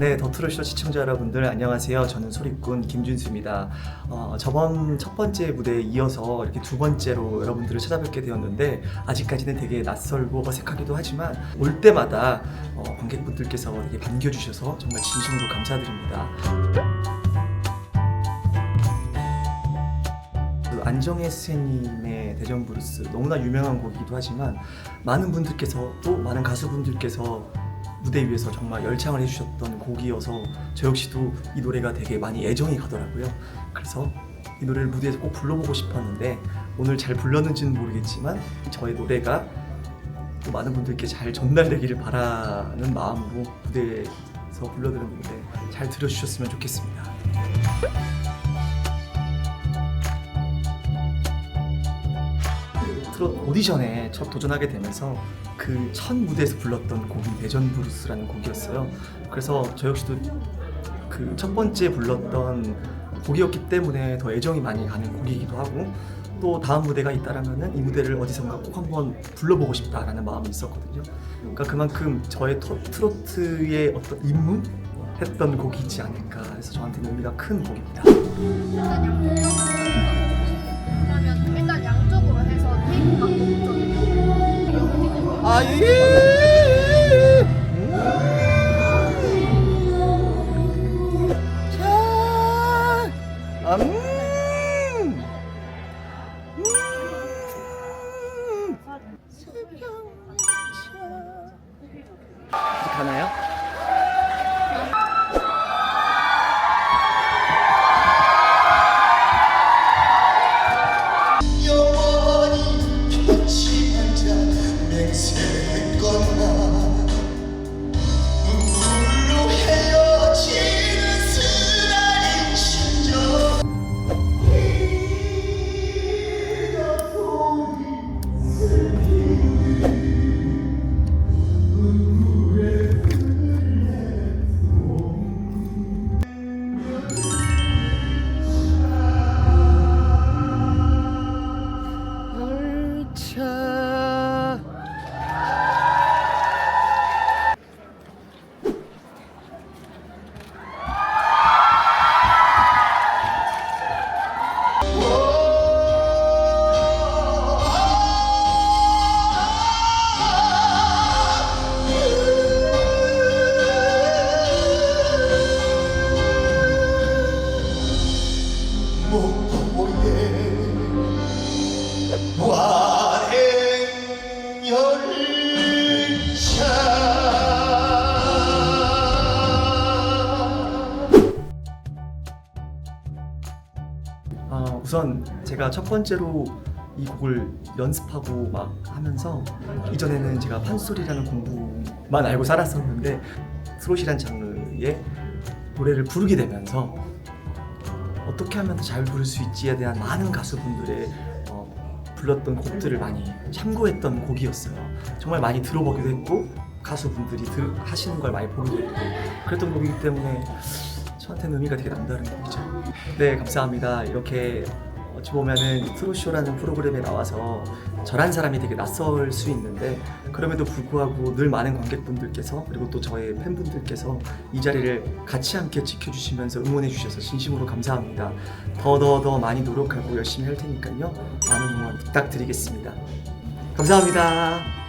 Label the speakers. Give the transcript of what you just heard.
Speaker 1: 네, 더트로쇼 시청자 여러분들 안녕하세요. 저는 소리꾼 김준수입니다. 어, 저번 첫 번째 무대에 이어서 이렇게 두 번째로 여러분들을 찾아뵙게 되었는데 아직까지는 되게 낯설고 어색하기도 하지만 올 때마다 어, 관객분들께서 되게 반겨주셔서 정말 진심으로 감사드립니다. 그 안정혜 선생님의 대전 브루스 너무나 유명한 곡이기도 하지만 많은 분들께서 또 많은 가수분들께서 무대 위에서 정말 열창을 해주셨던 곡이어서 저 역시도 이 노래가 되게 많이 애정이 가더라고요. 그래서 이 노래를 무대에서 꼭 불러보고 싶었는데 오늘 잘 불렀는지는 모르겠지만 저의 노래가 또 많은 분들께 잘 전달되기를 바라는 마음으로 무대에서 불러드렸는데 잘 들어주셨으면 좋겠습니다. 트롯 오디션에 첫 도전하게 되면서 그 첫 무대에서 불렀던 곡이 대전 브루스라는 곡이었어요. 그래서 저 역시도 그 첫 번째 불렀던 곡이었기 때문에 더 애정이 많이 가는 곡이기도 하고 또 다음 무대가 있다라면은 이 무대를 어디선가 꼭 한번 불러보고 싶다라는 마음이 있었거든요. 그러니까 그만큼 저의 토- 트로트의 어떤 입문 했던 곡이지 않을까 해서 저한테는 의미가 큰 곡입니다. 아 예. 자, 음. 음. 이렇게 가나요? 우선 제가 첫 번째로 이 곡을 연습하고 막 하면서 이전에는 제가 판소리라는 공부만 알고 살았었는데 트롯이란 장르의 노래를 부르게 되면서 어떻게 하면 더 잘 부를 수 있지에 대한 많은 가수분들의 어, 불렀던 곡들을 많이 참고했던 곡이었어요. 정말 많이 들어보기도 했고 가수분들이 들, 하시는 걸 많이 보기도 했고 그랬던 곡이기 때문에 저한테는 의미가 되게 남다른 곡이죠. 네, 감사합니다. 이렇게 어찌 보면은 트롯쇼라는 프로그램에 나와서 저란 사람이 되게 낯설 수 있는데 그럼에도 불구하고 늘 많은 관객분들께서 그리고 또 저의 팬분들께서 이 자리를 같이 함께 지켜주시면서 응원해 주셔서 진심으로 감사합니다. 더더더 많이 노력하고 열심히 할 테니까요. 많은 응원 부탁드리겠습니다. 감사합니다.